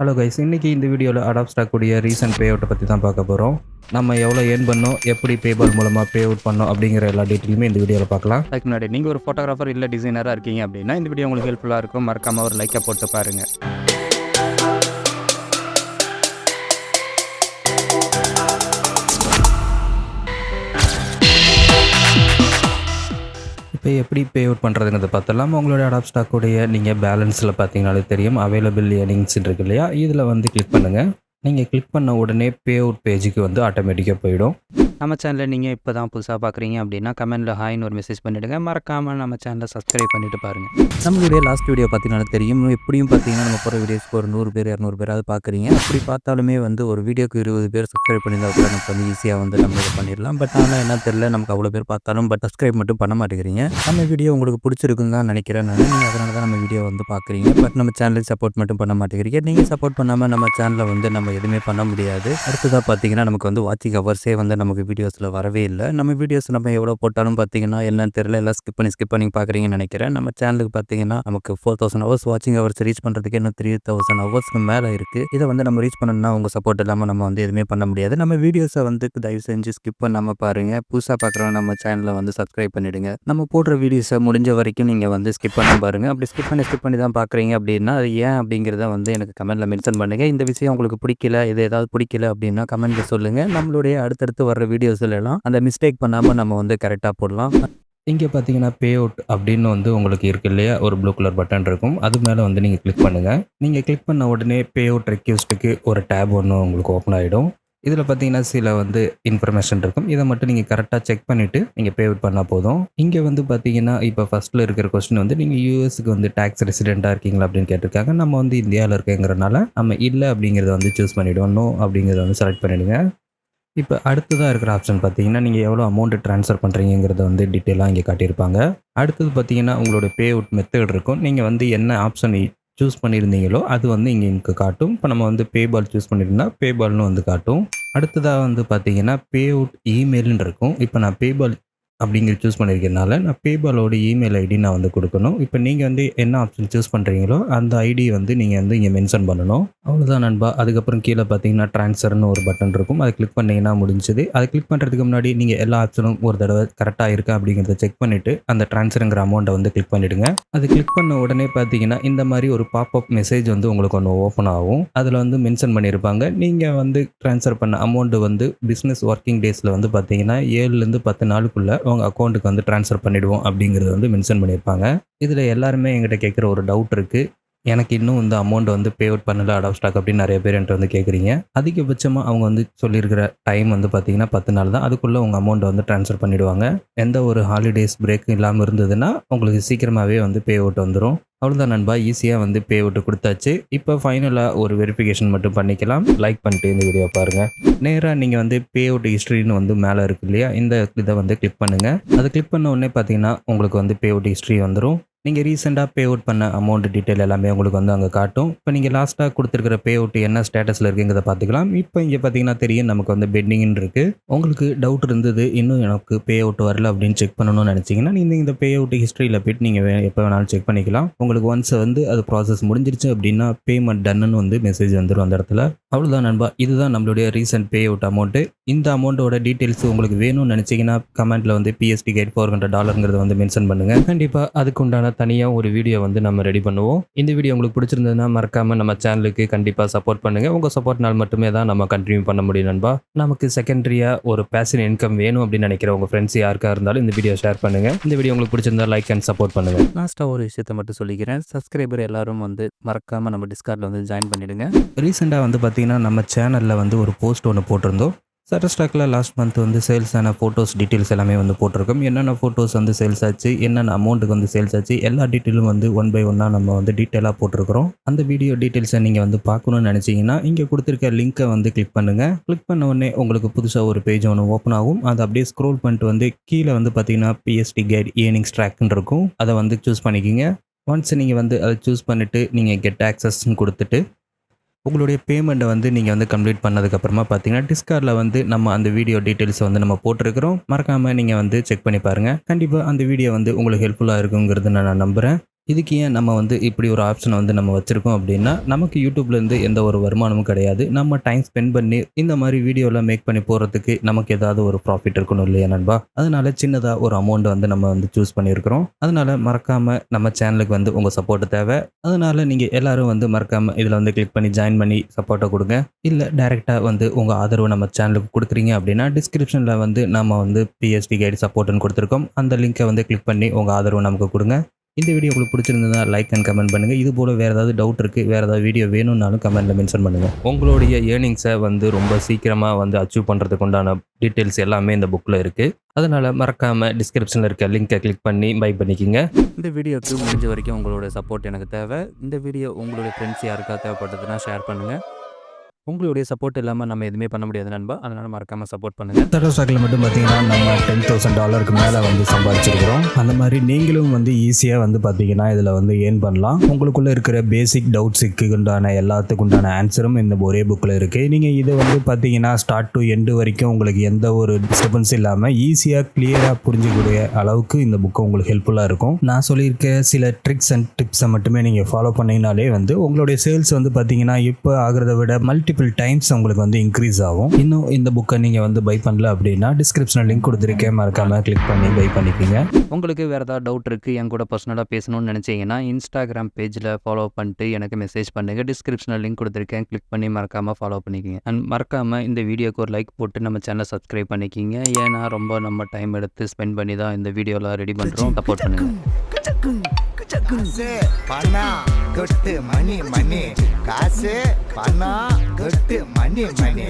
Hello guys இன்னைக்கு இந்த வீடியோவில் அடாப்ட் ஆகக்கூடிய ரீசன்ட் பே அவுட்டை பற்றி தான் பார்க்க போகிறோம் நம்ம எவ்வளோ ஏர்ன் பண்ணோம் எப்படி பேபால் மூலமாக பே அவுட் பண்ணோம் அப்படிங்கிற எல்லா டீட்டெயிலுமே இந்த வீடியோவில் பார்க்கலாம். அதுக்கு முன்னாடி நீங்கள் ஒரு ஃபோட்டோகிராஃபர் இல்லை டிசைனராக இருக்கீங்க அப்படின்னா இந்த வீடியோ உங்களுக்கு ஹெல்ப்ஃபுல்லாக இருக்கும். மறக்காமல் ஒரு லைக்கை போட்டு பாருங்க. இப்போ எப்படி பே அவுட் பண்ணுறதுங்கிறத பார்த்தலாம் உங்களோட அடாப் ஸ்டாக்குடைய நீங்கள் பேலன்ஸில் பார்த்தீங்கனாலே தெரியும். அவைலபிள் ஏர்னிங்ஸ் இருக்கு இல்லையா? இதில் வந்து கிளிக் பண்ணுங்கள் நீங்கள் கிளிக் பண்ண உடனே பே அவுட் பேஜுக்கு வந்து ஆட்டோமேட்டிக்காக போயிடும். நம்ம சேனலில் நீங்கள் இப்போ தான் புதுசாக பார்க்குறீங்க அப்படின்னா கமெண்ட்டில் ஹாய்னு ஒரு மெசேஜ் பண்ணிவிடுங்க மறக்காமல் நம்ம சேனலை சப்ஸ்கிரைப் பண்ணிட்டு பாருங்கள் நம்மளுடைய லாஸ்ட் வீடியோ பார்த்தீங்கன்னா தெரியும். எப்படியும் பார்த்தீங்கன்னா நம்ம போகிற வீடியோஸ்க்கு ஒரு நூறு பேர் இரநூறு பேராவது பார்க்குறீங்க அப்படி பார்த்தாலுமே வந்து ஒரு வீடியோக்கு இருபது பேர் சப்ஸ்கிரைப் பண்ணியிருந்தா கூட நமக்கு வந்து ஈஸியாக வந்து நம்ம இதை பண்ணிடலாம். பட் ஆனால் என்ன தெரியல நமக்கு அவ்வளோ பேர் பார்த்தாலும் பட் சப்ஸ்கிரைப் மட்டும் பண்ண மாட்டேங்கிறீங்க. நம்ம வீடியோ உங்களுக்கு பிடிச்சிருக்குன்னு தான் நினைக்கிறேன் நான். நீங்கள் அதனால தான் நம்ம வீடியோ வந்து பார்க்குறீங்க பட் நம்ம சேனலுக்கு சப்போர்ட் மட்டும் பண்ண மாட்டேங்கிறீங்க. நீங்கள் சப்போர்ட் பண்ணாமல் நம்ம சேனலில் வந்து நம்ம எதுவுமே பண்ண முடியாது. அடுத்ததாக பார்த்தீங்கன்னா நமக்கு வந்து வாட்சிங் ஹவர்ஸே வந்து நமக்கு வீடியோஸில் வரவே இல்லை. நம்ம வீடியோஸ் நம்ம எவ்வளோ போட்டாலும் பார்த்தீங்கன்னா என்னன்னு தெரியல. எல்லாம் ஸ்கிப் பண்ணி ஸ்கிப் பண்ணி பார்க்குறீங்கன்னு நினைக்கிறேன். நம்ம சேனலுக்கு பார்த்தீங்கன்னா நமக்கு ஃபோர் தௌசண்ட் ஹவர்ஸ் வாட்சிங் ஹவர்ஸ் ரீச் பண்ணுறதுக்கு இன்னும் த்ரீ தௌசண்ட் ஹவர்ஸ்க்கு மேலே இருக்குது இதை வந்து நம்ம ரீச் பண்ணணும்னா உங்கள் சப்போர்ட் இல்லாமல் நம்ம வந்து எதுவுமே பண்ண முடியாது. நம்ம வீடியோஸை வந்து தயவு செஞ்சு ஸ்கிப் பண்ணாமல் பாருங்கள் புதுசாக பார்க்குறவங்க நம்ம சேனலை வந்து சப்ஸ்கிரைப் பண்ணிவிடுங்க நம்ம போடுற வீடியோஸை முடிஞ்ச வரைக்கும் நீங்கள் வந்து ஸ்கிப் பண்ண பாருங்கள் அப்படி ஸ்கிப் பண்ணி ஸ்கிப் பண்ணி தான் பார்க்குறீங்க அப்படின்னா அது ஏன் அப்படிங்கிறத வந்து எனக்கு கமெண்ட்டில் மென்ஷன் பண்ணுங்கள் இந்த விஷயம் உங்களுக்கு பிடிக்கும் பிடிக்கல இது ஏதாவது பிடிக்கல அப்படின்னா கமெண்ட்ல சொல்லுங்கள் நம்மளுடைய அடுத்தடுத்து வர்ற வீடியோஸ்ல எல்லாம் அந்த மிஸ்டேக் பண்ணாமல் நம்ம வந்து கரெக்டாக போடலாம். இங்கே பார்த்தீங்கன்னா பே அவுட் அப்படின்னு வந்து உங்களுக்கு இருக்கு இல்லையா? ஒரு ப்ளூ கலர் பட்டன் இருக்கும். அது மேலே வந்து நீங்கள் கிளிக் பண்ணுங்கள் நீங்கள் கிளிக் பண்ண உடனே பே அவுட் ரெக்வஸ்ட்டுக்கு ஒரு டேப் ஒன்று உங்களுக்கு ஓப்பன் ஆகிடும் இதில் பார்த்தீங்கன்னா சில வந்து இன்ஃபர்மேஷன் இருக்கும். இதை மட்டும் நீங்கள் கரெக்டாக செக் பண்ணிவிட்டு நீங்கள் பே அவுட் பண்ணால் போதும். இங்கே வந்து பார்த்தீங்கன்னா இப்போ ஃபஸ்ட்டில் இருக்கிற கொஸ்டின் வந்து நீங்கள் யூஎஸ்க்கு வந்து டேக்ஸ் ரெசிடெண்ட்டாக இருக்கீங்களா அப்படின்னு கேட்டிருக்காங்க. நம்ம வந்து இந்தியாவில் இருக்கேங்கிறனால நம்ம இல்லை அப்படிங்கிறத வந்து சூஸ் பண்ணிவிடுவோம் நோ அப்படிங்கிறத வந்து செலக்ட் பண்ணிவிடுங்க இப்போ அடுத்ததாக இருக்கிற ஆப்ஷன் பார்த்தீங்கன்னா நீங்கள் எவ்வளோ அமௌண்ட்டு ட்ரான்ஸ்ஃபர் பண்ணுறீங்கிறத வந்து டீட்டெயிலாக இங்கே காட்டியிருப்பாங்க. அடுத்தது பார்த்தீங்கன்னா உங்களோட பே அவுட் மெத்தட் இருக்கும். நீங்கள் வந்து என்ன ஆப்ஷன் சூஸ் பண்ணியிருந்தீங்களோ அது வந்து இங்கே எனக்கு காட்டும். இப்போ நம்ம வந்து பேபால் சூஸ் பண்ணியிருந்தா பேபால்னு வந்து காட்டும். அடுத்ததாக வந்து பார்த்தீங்கன்னா பே அவுட் இமெயில்னு இருக்கும். இப்போ நான் பேபால் அப்படிங்கிற சூஸ் பண்ணியிருக்கனால நான் பேபாலோட இமெயில் ஐடி நான் வந்து கொடுக்கணும். இப்போ நீங்கள் வந்து என்ன ஆப்ஷன் சூஸ் பண்ணுறீங்களோ அந்த ஐடி வந்து நீங்கள் வந்து இங்கே மென்ஷன் பண்ணணும். அவ்வளோதான் நண்பா. அதுக்கப்புறம் கீழே பார்த்தீங்கன்னா ட்ரான்ஸ்ஃபர்னு ஒரு பட்டன் இருக்கும். அதை கிளிக் பண்ணிங்கன்னா முடிஞ்சது. அதை கிளிக் பண்ணுறதுக்கு முன்னாடி நீங்கள் எல்லா ஆப்ஷனும் ஒரு தடவை கரெக்டாக இருக்கா அப்படிங்கிறத செக் பண்ணிவிட்டு அந்த ட்ரான்ஸ்ஃபருங்கிற அமௌண்ட்டை வந்து கிளிக் பண்ணிவிடுங்க அது கிளிக் பண்ண உடனே பார்த்தீங்கன்னா இந்த மாதிரி ஒரு பாப்அப் மெசேஜ் வந்து உங்களுக்கு ஒன்று ஓப்பன் ஆகும். அதில் வந்து மென்ஷன் பண்ணியிருப்பாங்க. நீங்கள் வந்து ட்ரான்ஸ்ஃபர் பண்ண அமௌண்ட்டு வந்து பிஸ்னஸ் ஒர்க்கிங் டேஸில் வந்து பார்த்தீங்கன்னா ஏழுலேருந்து பத்து நாளுக்குள்ளே உங்கள் அக்கௌண்ட்டுக்கு வந்து ட்ரான்ஸ்ஃபர் பண்ணிவிடுவோம் அப்படிங்கிறது வந்து மென்ஷன் பண்ணியிருப்பாங்க. இதில் எல்லாருமே எங்கிட்ட கேட்குற ஒரு டவுட் இருக்குது எனக்கு இன்னும் இந்த அமௌண்ட் வந்து பே அவுட் பண்ணல அடாப் ஸ்டாக் அப்படின்னு நிறைய பேர் என்கிட்ட வந்து கேட்குறீங்க அதிகபட்சமாக அவங்க வந்து சொல்லியிருக்கிற டைம் வந்து பார்த்தீங்கன்னா பத்து நாள் தான். அதுக்குள்ளே உங்கள் அமௌண்ட்டை வந்து ட்ரான்ஸ்ஃபர் பண்ணிவிடுவாங்க எந்த ஒரு ஹாலிடேஸ் பிரேக் இல்லாமல் இருந்ததுன்னா உங்களுக்கு சீக்கிரமாகவே வந்து பே அவுட் வந்துடும் அவ்வளோதான் நண்பா ஈஸியாக வந்து பே அவுட் கொடுத்தாச்சு. இப்போ ஃபைனலாக ஒரு வெரிஃபிகேஷன் மட்டும் பண்ணிக்கலாம். லைக் பண்ணிட்டு இந்த வீடியோ பாருங்கள் நேராக நீங்கள் வந்து பே அவுட் ஹிஸ்ட்ரின்னு வந்து மேலே இருக்கு இல்லையா? இந்த இதை வந்து கிளிக் பண்ணுங்கள் அதை கிளிக் பண்ண உடனே பார்த்தீங்கன்னா உங்களுக்கு வந்து பே அவுட் ஹிஸ்ட்ரி வந்துடும் நீங்கள் ரீசெண்டாக பே அவுட் பண்ண அமௌண்ட் டீட்டெயில் எல்லாமே உங்களுக்கு வந்து அங்கே காட்டும். இப்போ நீங்கள் லாஸ்ட்டாக கொடுத்துருக்கிற பே அவுட் என்ன ஸ்டேட்டஸில் இருக்குங்கிறத பார்த்துக்கலாம். இப்போ இங்கே பார்த்தீங்கன்னா தெரியும் நமக்கு வந்து பெண்டிங்னு இருக்குது உங்களுக்கு டவுட் இருந்தது இன்னும் எனக்கு பே அவுட் வரல அப்படின்னு செக் பண்ணணும்னு நினச்சிங்கன்னா நீங்கள் இந்த பே அவுட் ஹிஸ்ட்ரியில் போய்ட்டு நீங்கள் எப்போ வேணாலும் செக் பண்ணிக்கலாம். உங்களுக்கு ஒன்ஸ் வந்து அது ப்ராசஸ் முடிஞ்சிருச்சு அப்படின்னா பேமெண்ட் டன்னு வந்து மெசேஜ் வந்துடும் அந்த இடத்துல. அவ்வளோதான் நண்பா. இதுதான் நம்மளுடைய ரீசெண்ட் பே அவுட் அமௌண்ட்டு இந்த அமௌண்ட்டோட டீட்டெயில்ஸ் உங்களுக்கு வேணும்னு நினச்சிங்கன்னா கமெண்ட்டில் வந்து பிஎஸ்டி கைட் ஃபோர் ஹண்ட்ரட் டாலருங்கிறத வந்து மென்ஷன் பண்ணுங்கள் கண்டிப்பாக அதுக்கு உண்டான தனியாக ஒரு வீடியோ வந்து நம்ம ரெடி பண்ணுவோம். இந்த வீடியோ உங்களுக்கு பிடிச்சிருந்ததுன்னா மறக்காமல் நம்ம சேனலுக்கு கண்டிப்பாக சப்போர்ட் பண்ணுங்கள் உங்கள் சப்போர்ட்னால் மட்டுமே தான் நம்ம கண்டினியூ பண்ண முடியும் நண்பா. நமக்கு செகண்டரியாக ஒரு பேஷன் இன்கம் வேணும் அப்படின்னு நினைக்கிற உங்கள் ஃப்ரெண்ட்ஸ் யாருக்கா இருந்தாலும் இந்த வீடியோ ஷேர் பண்ணுங்கள் இந்த வீடியோ உங்களுக்கு பிடிச்சிருந்தா லைக் அண்ட் சப்போர்ட் பண்ணுங்கள் லாஸ்ட்டாக ஒரு விஷயத்தை மட்டும் சொல்லிக்கிறேன். சப்ஸ்கிரைபர் எல்லாரும் வந்து மறக்காமல் நம்ம டிஸ்கார்டில் வந்து ஜாயின் பண்ணிவிடுங்க ரீசெண்டாக வந்து பார்த்தீங்கன்னா நம்ம சேனலில் வந்து ஒரு போஸ்ட் ஒன்று போட்டிருந்தோம். சட்டஸ்டாக்கில் லாஸ்ட் மந்த் வந்து சேல்ஸான ஃபோட்டோஸ் டீட்டெயில்ஸ் எல்லாமே வந்து போட்டிருக்கோம். என்னென்ன ஃபோட்டோஸ் வந்து சேல்ஸ் ஆச்சு என்னென்ன அமௌண்ட்டுக்கு வந்து சேல்ஸ் ஆச்சு எல்லா டீட்டெயிலும் வந்து ஒன் பை ஒன்னாக நம்ம வந்து டீட்டெயிலாக போட்டிருக்கிறோம். அந்த வீடியோ டீட்டெயில்ஸை நீங்கள் வந்து பார்க்கணும்னு நினச்சிங்கன்னா இங்கே கொடுத்துருக்க லிங்க்கை வந்து கிளிக் பண்ணுங்கள் கிளிக் பண்ண உடனே உங்களுக்கு புதுசாக ஒரு பேஜ் ஒன்று ஓப்பன் ஆகும். அதை அப்படியே ஸ்க்ரோல் பண்ணிட்டு வந்து கீழே வந்து பார்த்தீங்கன்னா பிஎஸ்டி கைட் ஏர்னிங்ஸ் ட்ராக்னு இருக்கும். அதை வந்து சூஸ் பண்ணிக்கிங்க. ஒன்ஸ் நீங்கள் வந்து அதை சூஸ் பண்ணிவிட்டு நீங்கள் கெட் ஆக்சஸ்ன்னு கொடுத்துட்டு உங்களுடைய பேமெண்ட்டை வந்து நீங்கள் வந்து கம்ப்ளீட் பண்ணதுக்கப்புறமா பார்த்தீங்கன்னா டிஸ்கார்டில் வந்து நம்ம அந்த வீடியோ டீட்டெயில்ஸ் வந்து நம்ம போட்டிருக்கிறோம். மறக்காமல் நீங்கள் வந்து செக் பண்ணி பாருங்கள் கண்டிப்பாக அந்த வீடியோ வந்து உங்களுக்கு ஹெல்ப்ஃபுல்லாக இருக்குங்கிறது நான் நம்புகிறேன் இதுக்கு ஏன் நம்ம வந்து இப்படி ஒரு ஆப்ஷனை வந்து நம்ம வச்சுருக்கோம் அப்படின்னா நமக்கு யூடியூப்லேருந்து எந்த ஒரு வருமானமும் கிடையாது. நம்ம டைம் ஸ்பெண்ட் பண்ணி இந்த மாதிரி வீடியோலாம் மேக் பண்ணி போகிறதுக்கு நமக்கு ஏதாவது ஒரு ப்ராஃபிட் இருக்கணும் இல்லையா நண்பா? அதனால் சின்னதாக ஒரு அமௌண்ட் வந்து நம்ம வந்து சூஸ் பண்ணியிருக்கிறோம். அதனால் மறக்காமல் நம்ம சேனலுக்கு வந்து உங்கள் சப்போர்ட்டு தேவை. அதனால் நீங்கள் எல்லாரும் வந்து மறக்காமல் இதில் வந்து கிளிக் பண்ணி ஜாயின் பண்ணி சப்போர்ட்டை கொடுங்க. இல்லை டைரெக்டாக வந்து உங்கள் ஆதரவு நம்ம சேனலுக்கு கொடுக்குறீங்க அப்படின்னா டிஸ்கிரிப்ஷனில் வந்து நம்ம வந்து பிஎஸ்டி கைடு சப்போர்ட்னு கொடுத்துருக்கோம். அந்த லிங்கை வந்து கிளிக் பண்ணி உங்கள் ஆதரவு நமக்கு கொடுங்க. இந்த வீடியோ உங்களுக்கு பிடிச்சிருந்ததா லைக் அண்ட் கமெண்ட் பண்ணுங்கள் இது போல் வேறு ஏதாவது டவுட் இருக்குது வேறு ஏதாவது வீடியோ வேணும்னாலும் கமெண்ட்டில் மென்ஷன் பண்ணுங்கள் உங்களுடைய ஏர்னிங்ஸை வந்து ரொம்ப சீக்கிரமாக வந்து அச்சீவ் பண்ணுறதுக்கு உண்டான டீட்டெயில்ஸ் எல்லாமே இந்த புக்கில் இருக்குது அதனால் மறக்காமல் டிஸ்கிரிப்ஷனில் இருக்க லிங்கை கிளிக் பண்ணி பை பண்ணிக்கிங்க. இந்த வீடியோக்கு முடிஞ்ச வரைக்கும் உங்களோட சப்போர்ட் எனக்கு தேவை. இந்த வீடியோ உங்களுடைய ஃப்ரெண்ட்ஸ் யாருக்கா தேவைப்பட்டதுன்னா ஷேர் பண்ணுங்கள் உங்களுடைய சப்போர்ட் இல்லாமல் நம்ம எதுவுமே பண்ண முடியாது நண்பா. அதனால் மறக்காமல் சப்போர்ட் பண்ணுங்கள் தடோ ஸ்டாக்கில் மட்டும் பார்த்தீங்கன்னா நம்ம டென் தௌசண்ட் டாலருக்கு மேலே வந்து சம்பாதிச்சிருக்கிறோம். அந்த மாதிரி நீங்களும் வந்து ஈஸியாக வந்து பார்த்தீங்கன்னா இதில் வந்து ஏர்ன் பண்ணலாம். உங்களுக்குள்ளே இருக்கிற பேசிக் டவுட்ஸுக்கு உண்டான எல்லாத்துக்கு உண்டான ஆன்சரும் இந்த ஒரே புக்கில் இருக்குது நீங்கள் இதை வந்து பார்த்தீங்கன்னா ஸ்டார்ட் டு எண்டு வரைக்கும் உங்களுக்கு எந்த ஒரு டிஸ்டர்பன்ஸ் இல்லாமல் ஈஸியாக கிளியராக புரிஞ்சிக்கூடிய அளவுக்கு இந்த புக்கு உங்களுக்கு ஹெல்ப்ஃபுல்லாக இருக்கும். நான் சொல்லியிருக்க சில ட்ரிக்ஸ் அண்ட் டிப்ஸை மட்டுமே நீங்கள் ஃபாலோ பண்ணீங்கனாலே வந்து உங்களுடைய சேல்ஸ் வந்து பார்த்தீங்கன்னா இப்போ ஆகிறத விட மல்டி மல்டிபிள் டைம்ஸ் உங்களுக்கு வந்து இன்க்ரீஸ் ஆகும். இன்னும் இந்த புக்கை நீங்கள் வந்து பை பண்ணல அப்படின்னா டிஸ்கிரிப்ஷனில் லிங்க் கொடுத்துருக்கேன் மறக்காமல் கிளிக் பண்ணி பை பண்ணிக்கோங்க. உங்களுக்கு வேறு ஏதாவது டவுட் இருக்குது என் கூட பர்சனலாக பேசணும்னு நினச்சிங்கன்னா இன்ஸ்டாகிராம் பேஜில் ஃபாலோ பண்ணிட்டு எனக்கு மெசேஜ் பண்ணுங்கள் டிஸ்கிரிப்ஷனில் லிங்க் கொடுத்துருக்கேன் கிளிக் பண்ணி மறக்காமல் ஃபாலோ பண்ணிக்கிங்க. அண்ட் மறக்காமல் இந்த வீடியோக்கு ஒரு லைக் போட்டு நம்ம சேனலை சப்ஸ்கிரைப் பண்ணிக்கிங்க. ஏன்னா ரொம்ப நம்ம டைம் எடுத்து ஸ்பெண்ட் பண்ணி தான் இந்த வீடியோலாம் ரெடி பண்ணுறோம் சப்போர்ட் பண்ணுங்கள் காசு. பணம் கொட்டு மணி மணி. காசு பணம் கொட்டு மணி மணி.